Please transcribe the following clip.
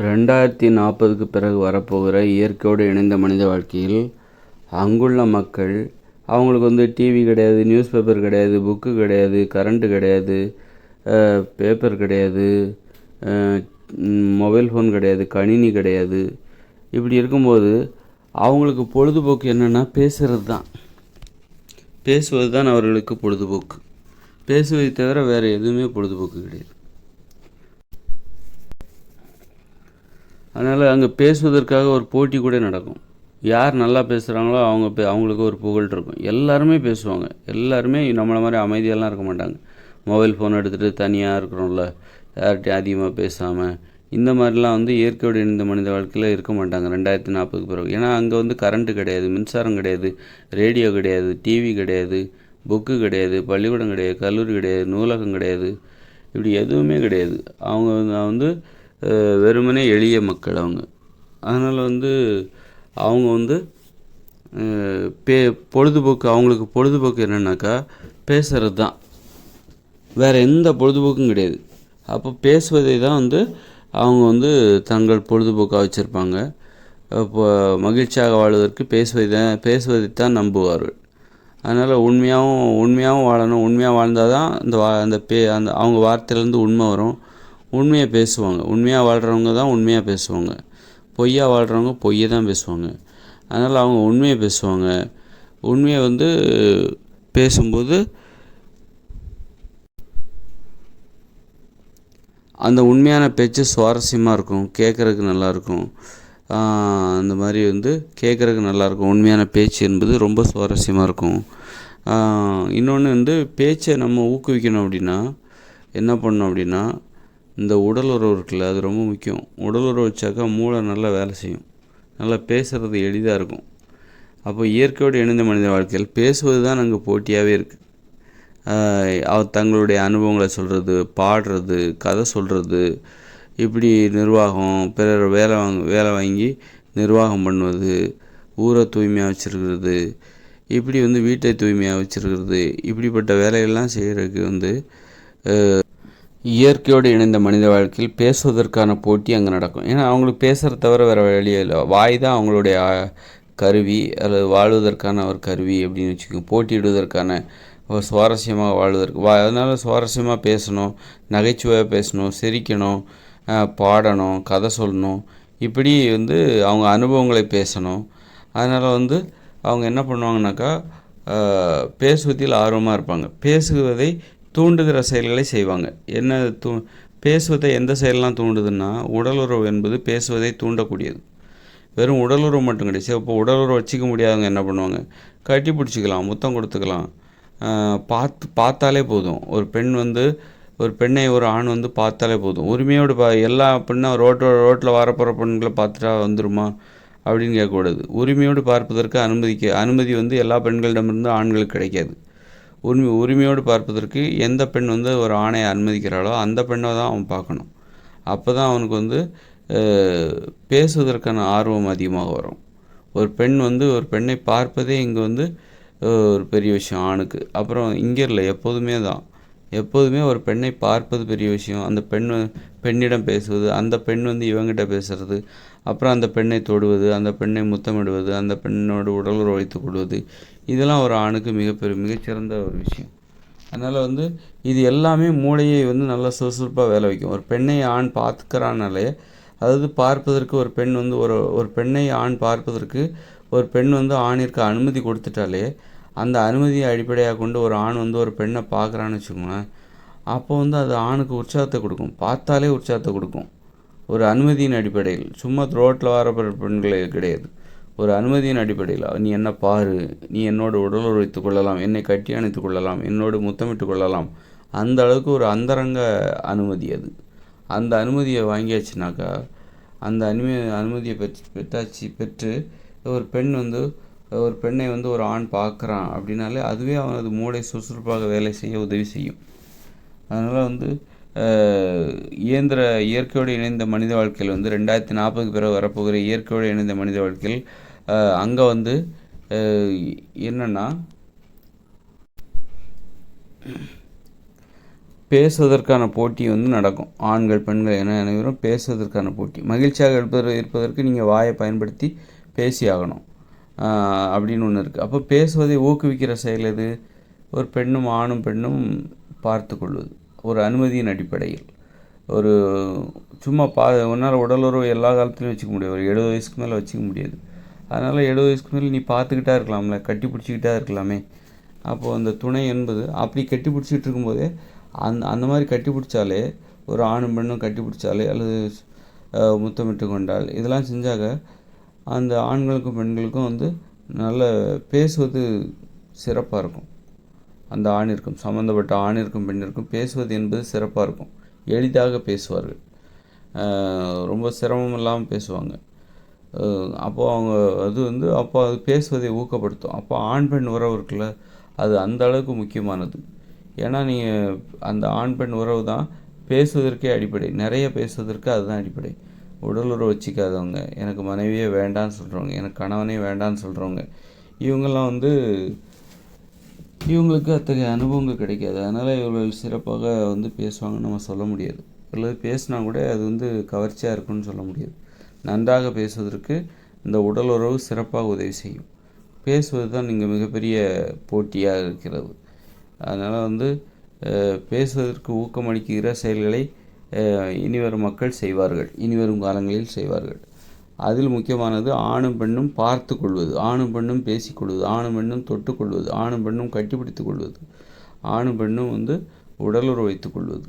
ரெண்டாயிரத்தி நாற்பதுக்கு பிறகு வரப்போகிற இயற்கையோடு இணைந்த மனித வாழ்க்கையில் அங்குள்ள மக்கள் அவங்களுக்கு வந்து டிவி கிடையாது நியூஸ் பேப்பர் கிடையாது புக்கு கிடையாது கரண்ட்டு கிடையாது பேப்பர் கிடையாது மொபைல் ஃபோன் கிடையாது கணினி கிடையாது. இப்படி இருக்கும்போது அவங்களுக்கு பொழுதுபோக்கு என்னென்னா பேசுகிறது தான். பேசுவது தான் அவர்களுக்கு பொழுதுபோக்கு. பேசுவதை தவிர வேறு எதுவுமே பொழுதுபோக்கு கிடையாது. அதனால் அங்கே பேசுவதற்காக ஒரு போட்டி கூட நடக்கும். யார் நல்லா பேசுகிறாங்களோ அவங்க பே அவங்களுக்கு ஒரு புகழ் இருக்கும். எல்லாருமே பேசுவாங்க. எல்லாருமே நம்மளை மாதிரி அமைதியெல்லாம் இருக்க மாட்டாங்க. மொபைல் ஃபோன் எடுத்துகிட்டு தனியாக இருக்கிறோம்ல யார்கிட்டையும் அதிகமாக பேசாமல் இந்த மாதிரிலாம் வந்து இயற்கையோடு இணைந்த மனித வாழ்க்கையில் இருக்க மாட்டாங்க. ரெண்டாயிரத்தி நாற்பதுக்கு பிறகு. ஏன்னா அங்கே வந்து கரண்ட்டு கிடையாது மின்சாரம் கிடையாது ரேடியோ கிடையாது டிவி கிடையாது புக்கு கிடையாது பள்ளிக்கூடம் கிடையாது கல்லூரி கிடையாது நூலகம் கிடையாது. இப்படி எதுவுமே கிடையாது. அவங்க வந்து வெறுமனே எளிய மக்கள் அவங்க. அதனால் வந்து அவங்க வந்து பே பொழுதுபோக்கு அவங்களுக்கு பொழுதுபோக்கு என்னென்னாக்கா பேசுகிறது தான். வேறு எந்த பொழுதுபோக்கும் கிடையாது. அப்போ பேசுவதை தான் வந்து அவங்க வந்து தங்கள் பொழுதுபோக்காக வச்சுருப்பாங்க. இப்போ மகிழ்ச்சியாக வாழ்வதற்கு பேசுவதை தான் பேசுவதைத்தான் நம்புவார்கள். அதனால் உண்மையாகவும் உண்மையாகவும் வாழணும். உண்மையாக வாழ்ந்தால் தான் அந்த வா அந்த பே அந்த அவங்க வார்த்தையிலேருந்து உண்மை வரும். உண்மையை பேசுவாங்க. உண்மையாக வாழ்கிறவங்க தான் உண்மையாக பேசுவாங்க. பொய்யா வாழ்கிறவங்க பொய்யை தான் பேசுவாங்க. அதனால் அவங்க உண்மையை பேசுவாங்க. உண்மையை வந்து பேசும்போது அந்த உண்மையான பேச்சு சுவாரஸ்யமாக இருக்கும். கேட்குறதுக்கு நல்லாயிருக்கும் அந்த மாதிரி வந்து கேட்குறதுக்கு நல்லாயிருக்கும் உண்மையான பேச்சு என்பது ரொம்ப சுவாரஸ்யமாக இருக்கும். இன்னொன்று வந்து பேச்சை நம்ம ஊக்குவிக்கணும் அப்படின்னா என்ன பண்ணணும் அப்படின்னா இந்த உடல் உறவு இருக்குல்ல அது ரொம்ப முக்கியம். உடல் உறவு வச்சாக்கா மூளை நல்லா வேலை செய்யும். நல்லா பேசுகிறது எளிதாக இருக்கும். அப்போ இயற்கையோடு இணைந்த மனித வாழ்க்கையில் பேசுவது தான் அங்கே போட்டியாகவே இருக்குது தங்களுடைய அனுபவங்களை சொல்கிறது பாடுறது கதை சொல்கிறது இப்படி நிர்வாகம் பிறர் வேலை வாங்க வேலை வாங்கி நிர்வாகம் பண்ணுவது ஊரை தூய்மையாக வச்சுருக்கிறது இப்படி வந்து வீட்டை தூய்மையாக வச்சுருக்கிறது இப்படிப்பட்ட வேலையெல்லாம் செய்கிறதுக்கு வந்து இயற்கையோடு இணைந்த மனித வாழ்க்கையில் பேசுவதற்கான போட்டி அங்கே நடக்கும். ஏன்னா அவங்களுக்கு பேசுகிறத தவிர வேறு வழியே இல்லை. வாய் தான் அவங்களுடைய கருவி அல்லது வாழ்வதற்கான ஒரு கருவி அப்படின்னு வச்சுக்கோங்க. போட்டியிடுவதற்கான ஒரு சுவாரஸ்யமாக வாழ்வதற்கு. வா அதனால் சுவாரஸ்யமாக பேசணும் நகைச்சுவையாக பேசணும் சிரிக்கணும் பாடணும் கதை சொல்லணும். இப்படி வந்து அவங்க அனுபவங்களை பேசணும். அதனால் வந்து அவங்க என்ன பண்ணுவாங்கனாக்கா பேசுவதில் ஆர்வமாக இருப்பாங்க. பேசுவதை தூண்டுகிற செயல்களை செய்வாங்க. என்ன தூ பேசுவதை எந்த செயலெலாம் தூண்டுதுன்னா உடலுறவு என்பது பேசுவதை தூண்டக்கூடியது. வெறும் உடலுறவு மட்டும் கிடையாது. இப்போ உடலுறவு வச்சுக்க முடியாதவங்க என்ன பண்ணுவாங்க? கட்டி பிடிச்சிக்கலாம் முத்தம் கொடுத்துக்கலாம். பார்த்து பார்த்தாலே போதும். ஒரு பெண் வந்து ஒரு பெண்ணை ஒரு ஆண் வந்து பார்த்தாலே போதும். உரிமையோடு பா எல்லா பெண்ணும் ரோட்டோட ரோட்டில் வரப்போகிற பெண்களை பார்த்துட்டா வந்துருமா? அப்படின்னு கேட்கக்கூடாது. உரிமையோடு பார்ப்பதற்கு அனுமதிக்க அனுமதி வந்து எல்லா பெண்களிடமிருந்து ஆண்களுக்கு கிடைக்காது. உரிமை உரிமையோடு பார்ப்பதற்கு எந்த பெண் வந்து ஒரு ஆணையை அனுமதிக்கிறாளோ அந்த பெண்ணை தான் அவன் பார்க்கணும். அப்போ தான் அவனுக்கு வந்து பேசுவதற்கான ஆர்வம் அதிகமாக வரும். ஒரு பெண் வந்து ஒரு பெண்ணை பார்ப்பதே இங்கே வந்து ஒரு பெரிய விஷயம் ஆணுக்கு. அப்புறம் இங்கே இல்லை எப்போதுமே தான். எப்போதுமே ஒரு பெண்ணை பார்ப்பது பெரிய விஷயம். அந்த பெண் பெண்ணிடம் பேசுவது அந்த பெண் வந்து இவங்கிட்ட பேசுறது அப்புறம் அந்த பெண்ணை தொடுவது அந்த பெண்ணை முத்தமிடுவது அந்த பெண்ணோட உடல் வைத்துக் கொள்வது இதெல்லாம் ஒரு ஆணுக்கு மிகப்பெரிய மிகச்சிறந்த ஒரு விஷயம். அதனால் வந்து இது எல்லாமே மூளையை வந்து நல்லா சுறுசுறுப்பாக வேலை வைக்கும். ஒரு பெண்ணை ஆண் பார்த்துக்கிறானாலே அதாவது பார்ப்பதற்கு ஒரு பெண் வந்து ஒரு ஒரு பெண்ணை ஆண் பார்ப்பதற்கு ஒரு பெண் வந்து ஆணிற்கு அனுமதி கொடுத்துட்டாலே அந்த அனுமதியை அடிப்படையாக கொண்டு ஒரு ஆண் வந்து ஒரு பெண்ணை பார்க்குறான்னு வச்சுக்கோங்களேன். அப்போ வந்து அது ஆணுக்கு உற்சாகத்தை கொடுக்கும். பார்த்தாலே உற்சாகத்தை கொடுக்கும். ஒரு அனுமதியின் அடிப்படையில். சும்மா ரோட்டில் வர பெண்களே கிடையாது. ஒரு அனுமதியின் அடிப்படையில். நீ என்ன பாரு. நீ என்னோட உடல் உழைத்து கொள்ளலாம். என்னை கட்டி அணைத்து கொள்ளலாம். என்னோடு முத்தமிட்டு கொள்ளலாம். அந்த அளவுக்கு ஒரு அந்தரங்க அனுமதி அது. அந்த அனுமதியை வாங்கியாச்சுனாக்கா அந்த அனுமதி அனுமதியை பெற்று பெற்றாச்சு பெற்று ஒரு பெண் வந்து ஒரு பெண்ணை வந்து ஒரு ஆண் பார்க்குறான் அப்படின்னாலே அதுவே அவனது மூளை சுறுசுறுப்பாக வேலை செய்ய உதவி செய்யும். அதனால் வந்து இயந்திர இயற்கையோடு இணைந்த மனித வாழ்க்கையில் வந்து ரெண்டாயிரத்தி நாற்பதுக்கு பிறகு வரப்போகிற இயற்கையோடு இணைந்த மனித வாழ்க்கையில் அங்கே வந்து என்னென்னா பேசுவதற்கான போட்டி வந்து நடக்கும். ஆண்கள் பெண்கள் என அனைவரும் பேசுவதற்கான போட்டி. மகிழ்ச்சியாக இருப்பது இருப்பதற்கு நீங்கள் வாயை பயன்படுத்தி பேசி ஆகணும் அப்படின்னு ஒன்று இருக்குது அப்போ பேசுவதை ஊக்குவிக்கிற செயல் எது? ஒரு பெண்ணும் ஆணும் பெண்ணும் பார்த்து கொள்வது. ஒரு அனுமதியின் அடிப்படையில். ஒரு சும்மா பா உன்னால் உடலுறவு எல்லா காலத்துலையும் வச்சுக்க முடியாது. ஒரு எழுபது வயசுக்கு மேலே வச்சுக்க முடியாது. அதனால் எழுபது வயசுக்கு மேலே நீ பார்த்துக்கிட்டா இருக்கலாம்ல. கட்டி பிடிச்சிக்கிட்டா இருக்கலாமே. அப்போது அந்த துணை என்பது அப்படி கட்டி பிடிச்சிட்டு இருக்கும்போதே அந் அந்த மாதிரி கட்டி பிடிச்சாலே ஒரு ஆணும் பெண்ணும் கட்டி பிடிச்சாலே அல்லது முத்தமிட்டு கொண்டால் இதெல்லாம் செஞ்சாக அந்த ஆண்களுக்கும் பெண்களுக்கும் வந்து நல்ல பேசுவது சிறப்பாக இருக்கும். அந்த ஆணிற்கும் சம்மந்தப்பட்ட ஆணிற்கும் பெண்ணிற்கும் பேசுவது என்பது சிறப்பாக இருக்கும். எளிதாக பேசுவார்கள். ரொம்ப சிரமம் இல்லாமல் பேசுவாங்க. அப்போது அவங்க அது வந்து அப்போ அது பேசுவதை ஊக்கப்படுத்தும். அப்போ ஆண் பெண் உறவு இருக்குல்ல அது அந்த அளவுக்கு முக்கியமானது. ஏன்னா நீங்கள் அந்த ஆண் பெண் உறவு தான் பேசுவதற்கே அடிப்படை. நிறைய பேசுவதற்கு அதுதான் அடிப்படை. உடல் உறவு வச்சுக்காதவங்க எனக்கு மனைவியே வேண்டான்னு சொல்கிறவங்க எனக்கு கணவனே வேண்டான்னு சொல்கிறவங்க இவங்கெல்லாம் வந்து இவங்களுக்கு அத்தகைய அனுபவங்கள் கிடைக்காது. அதனால் இவர்கள் சிறப்பாக வந்து பேசுவாங்கன்னு நம்ம சொல்ல முடியாது. அல்லது பேசினா கூட அது வந்து கவர்ச்சியாக இருக்கும்னு சொல்ல முடியாது. நன்றாக பேசுவதற்கு இந்த உடல் உறவு சிறப்பாக உதவி செய்யும். பேசுவது தான் இங்கே மிகப்பெரிய போட்டியாக இருக்கிறது. அதனால் வந்து பேசுவதற்கு ஊக்கமளிக்கிற செயல்களை இனிவரும் மக்கள் செய்வார்கள். இனிவரும் காலங்களில் செய்வார்கள். அதில் முக்கியமானது ஆணும் பெண்ணும் பார்த்து கொள்வது. ஆணும் பெண்ணும் பேசிக்கொள்வது ஆணும் பெண்ணும் தொட்டுக்கொள்வது ஆணும் பெண்ணும் கட்டிப்பிடித்துக் கொள்வது. ஆணும் பெண்ணும் வந்து உடலுறவு வைத்துக் கொள்வது.